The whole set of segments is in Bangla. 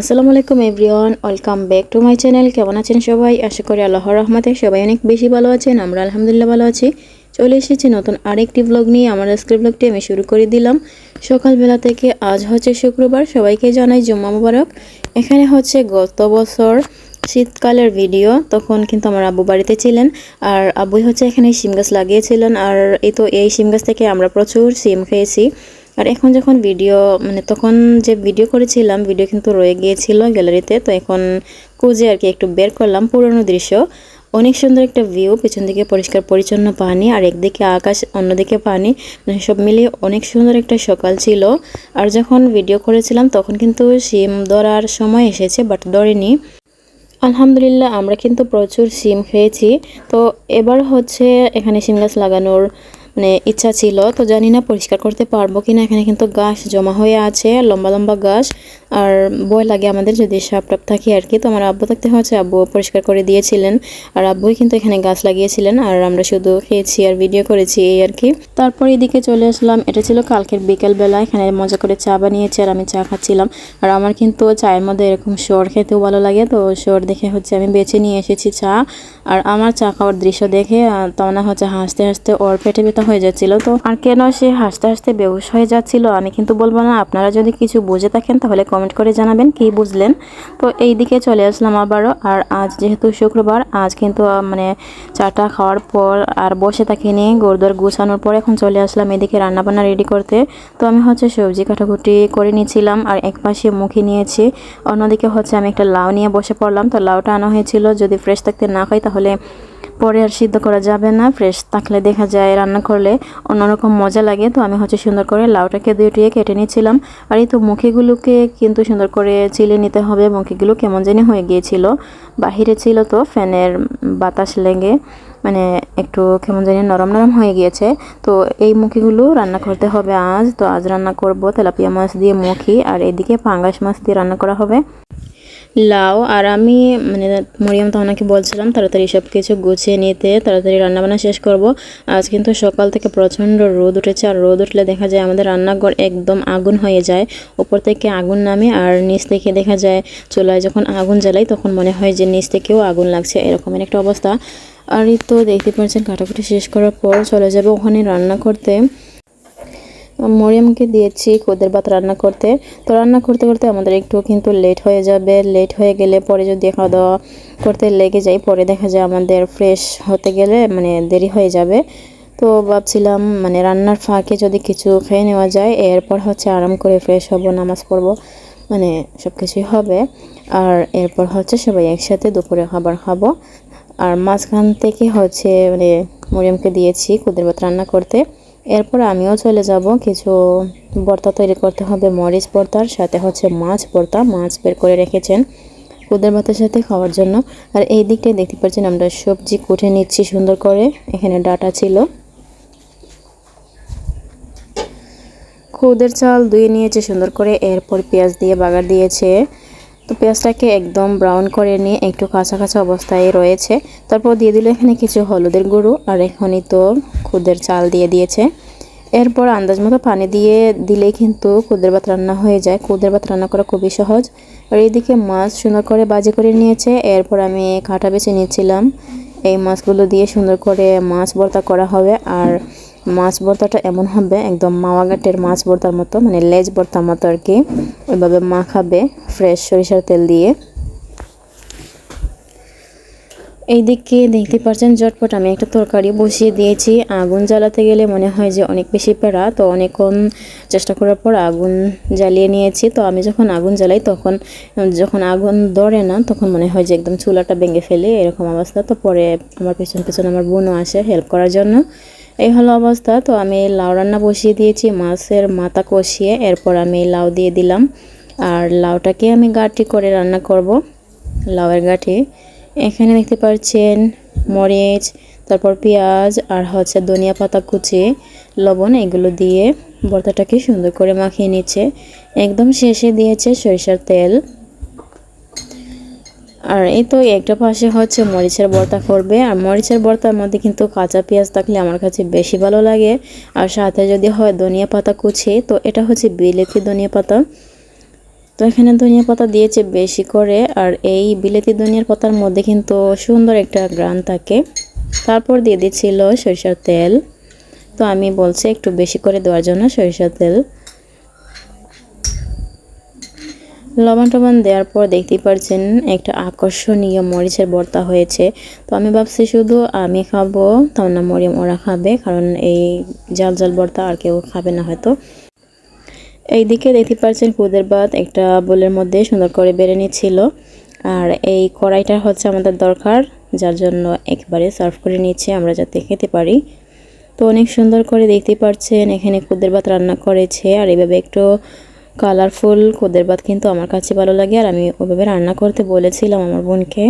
আসসালামু আলাইকুম everyone, welcome back to my channel. কেমন আছেন সবাই? আশা করি আল্লাহর রহমতে সবাই অনেক বেশি ভালো আছেন, আমরা আলহামদুলিল্লাহ ভালো আছি। চলে এসেছি নতুন আরেকটি ব্লগ নিয়ে, আমার আজকের ব্লগটি আমি শুরু করে দিলাম। সকালবেলা থেকে আজ হচ্ছে শুক্রবার, সবাইকে জানাই জুম্মা মুবারক। এখানে হচ্ছে গত বছর শীতকালের ভিডিও তখন কিন্তু আমার আব্বু বাড়িতে ছিলেন, আর আব্বুই হচ্ছে এখানে সিম গাছ লাগিয়েছিলেন, আর এই তো এই সিম গাছ থেকে আমরা প্রচুর সিম খেয়েছি। আর এখন যখন ভিডিও মানে তখন যে ভিডিও করেছিলাম ভিডিও কিন্তু রয়ে গিয়েছিল গ্যালারিতে তো এখন খুঁজে আর কি একটু বের করলাম পুরনো দৃশ্য। অনেক সুন্দর একটা ভিউ পেছন দিকে পরিষ্কার পরিচ্ছন্ন পানি আর একদিকে আকাশ, অন্যদিকে পানি মানে সব মিলিয়ে অনেক সুন্দর একটা সকাল ছিল। আর যখন ভিডিও করেছিলাম, তখন কিন্তু সিম ধরার সময় এসেছে বাট ধরেনি। আলহামদুলিল্লাহ, আমরা কিন্তু প্রচুর সিম খেয়েছি। তো এবার হচ্ছে এখানে সিম গাছ লাগানোর মানে ইচ্ছা ছিল, তো জানি না পরিষ্কার করতে পারব কিনা। এখানে কিন্তু গাছ জমা হয়ে আছে, লম্বা লম্বা গাছ। আর বয় লাগে আমাদের যদি সাপ টাপ থাকে আর কি। তো আমার আব্বু থাকতে হচ্ছে আব্বু পরিষ্কার করে দিয়েছিলেন। আর আব্বুই কিন্তু এখানে গাছ লাগিয়েছিলেন। আর আমরা শুধু খেয়েছি আর ভিডিও করেছি এই আর কি। তারপর এদিকে চলে আসলাম। এটা ছিল কালকের বিকেলবেলা। এখানে মজা করে চা বানিয়েছি আর আমি চা খাচ্ছিলাম। আর আমার কিন্তু চায়ের মধ্যে এরকম শোর খেতেও ভালো লাগে। তো শোর দেখে হচ্ছে আমি বেছে নিয়ে এসেছি চা। আর আমার চা খাওয়ার দৃশ্য দেখে তখন হচ্ছে হাসতে হাসতে ওর পেটে ব্যথা হয়ে যাচ্ছিল। তো আর কেন সে হাসতে হাসতে বেহুশ হয়ে যাচ্ছিল? আমি কিন্তু বলব না। আপনারা যদি কিছু বুঝে থাকেন, তাহলে কমেন্ট করে জানাবেন কি বুঝলেন। তো এই দিকে চলে আসলাম আবারও। আর আজ যেহেতু শুক্রবার, আজ কিন্তু মানে চাটা খাওয়ার পর আর বসে থাকিনি। গোরদর গুছানোর পর এখন চলে আসলাম এদিকে রান্নাবান্না রেডি করতে। তো আমি হচ্ছে সবজি কাটাকুটি করে নিয়েছিলাম আর এক পাশে মুখে নিয়েছি। অন্যদিকে হচ্ছে আমি একটা লাউ নিয়ে বসে পড়লাম। তো লাউটা আনা হয়েছিল। যদি ফ্রেশ থাকতে না খাই, তাহলে পরে আর সিদ্ধ করা যাবে না ফ্রেশ থাকলে দেখা যায় রান্না করলে অন্যরকম মজা লাগে। তো আমি হচ্ছে সুন্দর করে লাউটাকে দুইটিয়ে কেটে নিয়েছিলাম। আর এই তো মুখিগুলোকে কিন্তু সুন্দর করে চিলে নিতে হবে। মুখিগুলো কেমন জানি হয়ে গিয়েছিল। বাহিরে ছিল তো, ফ্যানের বাতাস লেগে মানে একটু কেমন জানি নরম নরম হয়ে গিয়েছে। তো এই মুখিগুলো রান্না করতে হবে আজ। তো আজ রান্না করব তেলাপিয়া মাছ দিয়ে মুখি, আর এদিকে পাঙ্গাস মাছ দিয়ে রান্না করা হবে। লাউ আর আমি মানে মরিয়াম ওনাকে বলছিলাম, তাড়াতাড়ি সব কিছু গুছিয়ে নিতে, তাড়াতাড়ি রান্নাবান্না শেষ করব। আজ কিন্তু সকাল থেকে প্রচণ্ড রোদ উঠেছে, আর রোদ উঠলে দেখা যায় আমাদের রান্নাঘর একদম আগুন হয়ে যায়। উপর থেকে আগুন নামে, আর নিচ থেকে দেখা যায় চুলায় যখন আগুন জ্বালাই, তখন মনে হয় যে নিচ থেকেও আগুন লাগছে, এরকমের একটা অবস্থা। আর তো দেখতে পাচ্ছেন, কাটাকুটি শেষ করার পর চলে যাবে ওখানে রান্না করতে। মরিয়মকে দিয়েছি কোদের ভাত রান্না করতে। তো রান্না করতে করতে আমাদের একটু কিন্তু লেট হয়ে যাবে। লেট হয়ে গেলে পরে যদি খাওয়া দাওয়া করতে লেগে যাই পরে দেখা যায় আমাদের ফ্রেশ হতে গেলে মানে দেরি হয়ে যাবে। তো ভাবছিলাম মানে রান্নার ফাঁকে যদি কিছু খেয়ে নেওয়া যায়, এরপর হচ্ছে আরাম করে ফ্রেশ হব, নামাজ পড়ব মানে সব কিছুই হবে। আর এরপর হচ্ছে সবাই একসাথে দুপুরে খাবার খাব। আর মাঝখান থেকে হচ্ছে মানে মরিয়মকে দিয়েছি কুদের ভাত রান্না করতে। এরপর আমিও চলে যাব। কিছু ভর্তা তৈরি করতে হবে, মরিচ ভর্তার সাথে হচ্ছে মাছ ভর্তা মাছ বের করে রেখেছেন কুদের ভাতের সাথে খাওয়ার জন্য। আর এই দিকটায় দেখতে পাচ্ছেন আমরা সবজি কুটে নিচ্ছি সুন্দর করে, এখানে ডাটা ছিল। খুদের চাল ধুয়ে নিয়েছে সুন্দর করে, এরপর পেঁয়াজ দিয়ে বাগার দিয়েছে। তো পেঁয়াজটাকে একদম ব্রাউন করে নিয়ে একটু কাঁচা কাঁচা অবস্থায় রয়েছে। তারপর দিয়ে দিল এখানে কিছু হলুদের গুঁড়ো, আর এখনই তো খুদের চাল দিয়ে দিয়েছে। এরপর আন্দাজ মতো পানি দিয়ে দিলেই কিন্তু কুদের ভাত রান্না হয়ে যায়। কুদের ভাত রান্না করা খুবই সহজ। আর এইদিকে মাছ সুন্দর করে বাজে করে নিয়েছে। এরপর আমি কাঁটা বেছে নিয়েছিলাম। এই মাছগুলো দিয়ে সুন্দর করে মাছ ভর্তা করা হবে। আর মাছ ভর্তাটা এমন হবে, একদম মাওয়া ঘাটের মাছ ভর্তার মতো মানে লেজ ভর্তার মতো আর কি। ওইভাবে মাখাবে ফ্রেশ সরিষার তেল দিয়ে। এইদিকে দেখতে পাচ্ছেন ঝটপট আমি একটা তরকারি বসিয়ে দিয়েছি। আগুন জ্বালাতে গেলে মনে হয় যে অনেক বেশি পেড়া তো অনেকক্ষণ চেষ্টা করার পর আগুন জ্বালিয়ে নিয়েছি। তো আমি যখন আগুন জ্বালাই তখন, যখন আগুন ধরে না, তখন মনে হয় যে একদম চুলাটা ভেঙে ফেলে, এরকম অবস্থা। তো পরে আমার পেছন পেছন আমার বোনও আসে হেল্প করার জন্য। এই হলো অবস্থা। তো আমি লাউ রান্না বসিয়ে দিয়েছি, মাছের মাথা কষিয়ে। এরপর আমি লাউ দিয়ে দিলাম। আর লাউটাকে আমি গাঁটি করে রান্না করব, লাউয়ের গাঁটি এখানে দেখতে পাচ্ছেন মরিচ, তারপর পেঁয়াজ, আর হচ্ছে ধনিয়া পাতা কুচি, লবণ, এগুলো দিয়ে ভর্তাটাকে সুন্দর করে মাখিয়ে নিচ্ছে। একদম শেষে দিয়েছে সরিষার তেল। আর এই তো একটা পাশে হচ্ছে মরিচের ভর্তা করবে। আর মরিচের ভর্তার মধ্যে কিন্তু কাঁচা পেঁয়াজ থাকলে আমার কাছে বেশি ভালো লাগে। আর সাথে যদি হয় ধনিয়া পাতা কুচি, তো এটা হচ্ছে বিলেতি ধনিয়া পাতা। তো এখানে ধনিয়া পাতা দিয়েছে বেশি করে। আর এই বিলেতি ধনিয়ার পাতার মধ্যে কিন্তু সুন্দর একটা গ্রান থাকে। তারপর দিয়ে দিচ্ছিল সরিষার তেল। তো আমি বলছি একটু বেশি করে দেওয়ার জন্য সরিষার তেল। লবণ টবণ দেওয়ার পর দেখতেই পাচ্ছেন একটা আকর্ষণীয় মরিচের ভর্তা হয়েছে। তো আমি ভাবছি শুধু আমি খাব তাও না মরিয়ম ওরা খাবে, কারণ এই জাল জাল ভর্তা আর কেউ খাবে না হয়তো। এইদিকে দেখতে পাচ্ছেন কুদের ভাত একটা বোলের মধ্যে সুন্দর করে বেড়ে নিচ্ছিল। আর এই কড়াইটা হচ্ছে আমাদের দরকার, যার জন্য একবারে সার্ভ করে নিচ্ছে আমরা যাতে খেতে পারি। তো অনেক সুন্দর করে দেখতে পাচ্ছেন এখানে কুদের ভাত রান্না করেছে, আর এভাবে একটু কালারফুল কুদের ভাত কিন্তু আমার কাছে ভালো লাগে। আর আমি ওইভাবে রান্না করতে বলেছিলাম আমার বোনকে।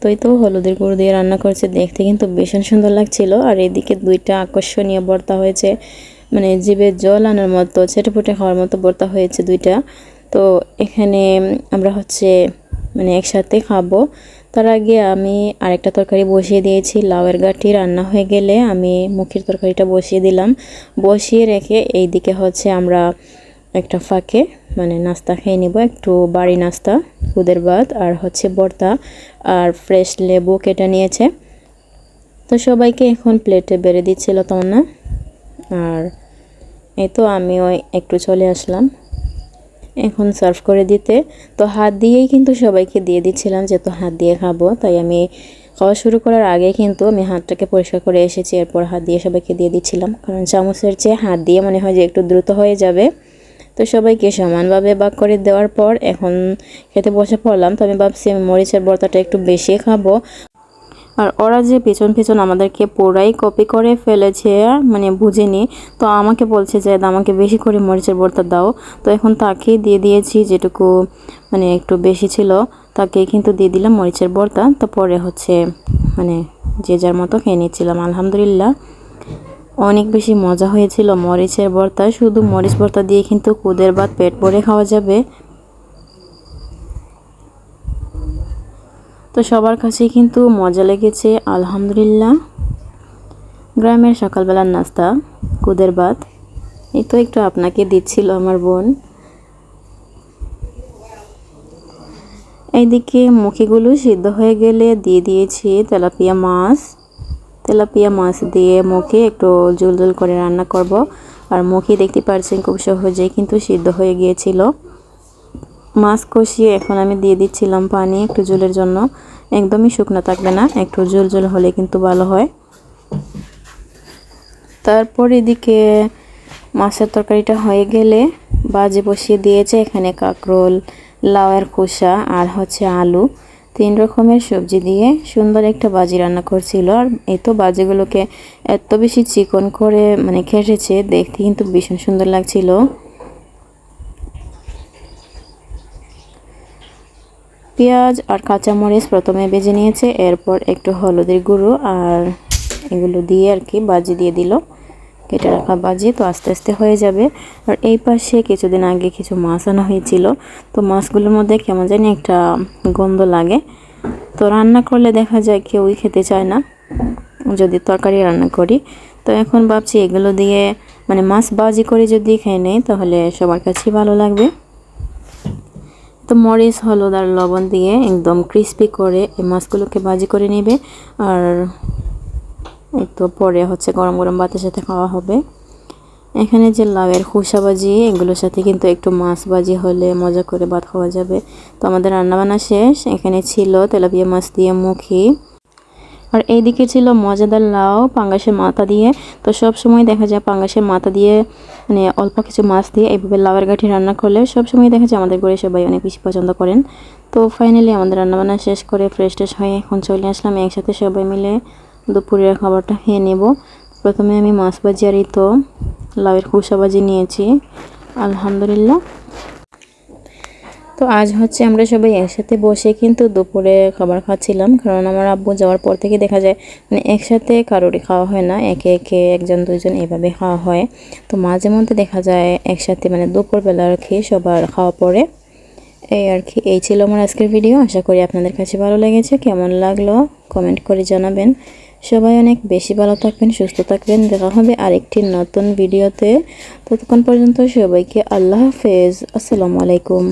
তো এই তো হলুদের গুঁড়ো দিয়ে রান্না করছে। দেখতে কিন্তু ভীষণ সুন্দর লাগছিল। আর এদিকে দুইটা আকর্ষণীয় ভর্তা হয়েছে। মানে জিভে জল আনার মতো, ছেটেপুটে খাওয়ার মতো ভর্তা হয়েছে দুইটা। তো এখানে আমরা হচ্ছে মানে একসাথে খাব। তার আগে আমি আরেকটা তরকারি বসিয়ে দিয়েছি। লাউয়ের গাঠি রান্না হয়ে গেলে আমি মুখের তরকারিটা বসিয়ে দিলাম। বসিয়ে রেখে এই দিকে হচ্ছে আমরা একটা ফাঁকে মানে নাস্তা খেয়ে নিব, একটু বাড়ি নাস্তা খুদের ভাত আর হচ্ছে বর্তা আর ফ্রেশ লেবু কেটে নিয়েছে। তো সবাইকে এখন প্লেটে বেড়ে দিচ্ছিল তোমার না আর এই তো আমিও একটু চলে আসলাম। এখন সার্ভ করে দিতে। তো হাত দিয়েই কিন্তু সবাইকে দিয়ে দিচ্ছিলাম যেহেতু হাত দিয়ে খাব। তাই আমি খাওয়া শুরু করার আগে কিন্তু আমি হাতটাকে পরিষ্কার করে এসেছি। এরপর হাত দিয়ে সবাইকে দিয়ে দিচ্ছিলাম। কারণ চামচের চেয়ে হাত দিয়ে মনে হয় যে একটু দ্রুত হয়ে যাবে। তো সবাইকে সমানভাবে ভাগ করে দেওয়ার পর এখন খেতে বসে পড়লাম। তো আমি ভাবছি আমি মরিচের বর্তাটা একটু বেশি খাব। আর ওরা যে পেছন পেছন আমাদেরকে পুরাই কপি করে ফেলেছে মানে বুঝেনি। তো আমাকে বলছে যে আমাকে বেশি করে মরিচের ভর্তা দাও। তো এখন তাকেই দিয়ে দিয়েছি, যেটুকু মানে একটু বেশি ছিল। তাকে কিন্তু দিয়ে দিলাম মরিচের ভর্তা তো পরে হচ্ছে মানে যে যার মতো খেয়ে নিচ্ছিলাম, আলহামদুলিল্লাহ। অনেক বেশি মজা হয়েছিল মরিচের ভর্তা। শুধু মরিচ ভর্তা দিয়ে কিন্তু কুদের ভাত পেট ভরে খাওয়া যাবে। তো সবার কাছেই কিন্তু মজা লেগেছে, আলহামদুলিল্লাহ। গ্রামের সকালবেলার নাস্তা কুদের ভাত। এই তো একটু আপনাকে দিচ্ছিল আমার বোন। এইদিকে মুখিগুলো সিদ্ধ হয়ে গেলে দিয়ে দিয়েছি তেলাপিয়া মাছ। তেলাপিয়া মাছ দিয়ে মুখে একটু জল জল করে রান্না করব। আর মুখে দেখতে পাচ্ছেন খুব সহজেই কিন্তু সিদ্ধ হয়ে গিয়েছিল। মাছ কষিয়ে এখন আমি দিয়ে দিচ্ছিলাম পানি একটু জলের জন্য। একদমই শুকনো থাকবে না, একটু জল জল হলে কিন্তু ভালো হয়। তারপর এদিকে মাছের তরকারিটা হয়ে গেলে বাজে বসিয়ে দিয়েছে এখানে কাঁকরোল, লাউয়ের খোসা আর হচ্ছে আলু। তিন রকমের সবজি দিয়ে সুন্দর একটা বাজি রান্না করছিল। আর এই তো বাজিগুলোকে এত বেশি চিকন করে মানে খেসেছে দেখতে কিন্তু ভীষণ সুন্দর লাগছিল। পেঁয়াজ আর কাঁচামরিচ প্রথমে বেজে নিয়েছে, এরপর একটু হলুদের গুঁড়ো আর এগুলো দিয়ে আর কি বাজি দিয়ে দিল। কেটে রাখা বাজি তো আস্তে আস্তে হয়ে যাবে। আর এই পাশে কিছুদিন আগে কিছু মাছ আনা হয়েছিল। তো মাছগুলোর মধ্যে কেমন জানি একটা গন্ধ লাগে। তো রান্না করলে দেখা যায় কেউই খেতে চায় না যদি তরকারি রান্না করি। তো এখন ভাবছি এগুলো দিয়ে মানে মাছ বাজি করে যদি খেয়ে নেই তাহলে সবার কাছেই ভালো লাগবে। তো মরিচ হলুদ আর লবণ দিয়ে একদম ক্রিস্পি করে এই মাছগুলোকে বাজি করে নেবে। আর তো পরে হচ্ছে গরম গরম ভাতের সাথে খাওয়া হবে। এখানে যে লাউয়ের খোসা বাজি এগুলোর সাথে কিন্তু একটু মাছ বাজি হলে মজা করে ভাত খাওয়া যাবে। তো আমাদের রান্নাবান্না শেষ। এখানে ছিল তেলাপিয়া মাছ দিয়ে মুখি। আর এইদিকে ছিল মজাদার লাউ, পাঙ্গাসের মাথা দিয়ে। তো সব সময় দেখা যায় পাঙ্গাসের মাথা দিয়ে মানে অল্প কিছু মাছ দিয়ে এইভাবে লাউয়ের গাঠি রান্না করলে সব সময় দেখা যায় আমাদের ঘরে সবাই অনেক বেশি পছন্দ করেন। তো ফাইনালি আমাদের রান্নাবান্না শেষ করে ফ্রেশ ট্রেশ হয়ে এখন চলে আসলাম। একসাথে সবাই মিলে দুপুরের খাবারটা খেয়ে নেব। প্রথমে আমি মাছ ভাজি আর তো লাউয়ের খোসা ভাজি নিয়েছি। আলহামদুলিল্লাহ। তো আজ হচ্ছে আমরা সবাই একসাথে বসে কিন্তু দুপুরে খাবার খাচ্ছিলাম, কারণ আমার আব্বু যাওয়ার পর থেকে দেখা যায় মানে একসাথে কারোরই খাওয়া হয় না, একে একে একজন দুইজন এভাবে খাওয়া হয়। তো মাঝে মধ্যে দেখা যায় একসাথে মানে দুপুরবেলা আর কি সবার খাওয়া পরে এই আর কি, এই ছিল আমার আজকের ভিডিও। আশা করি আপনাদের কাছে ভালো লেগেছে। কেমন লাগল? কমেন্ট করে জানাবেন। সবাই অনেক বেশি ভালো থাকবেন, সুস্থ থাকবেন। দেখা হবে আরেকটি নতুন ভিডিওতে। ততক্ষণ পর্যন্ত সবাইকে আল্লাহ হাফেজ। আসসালামু আলাইকুম।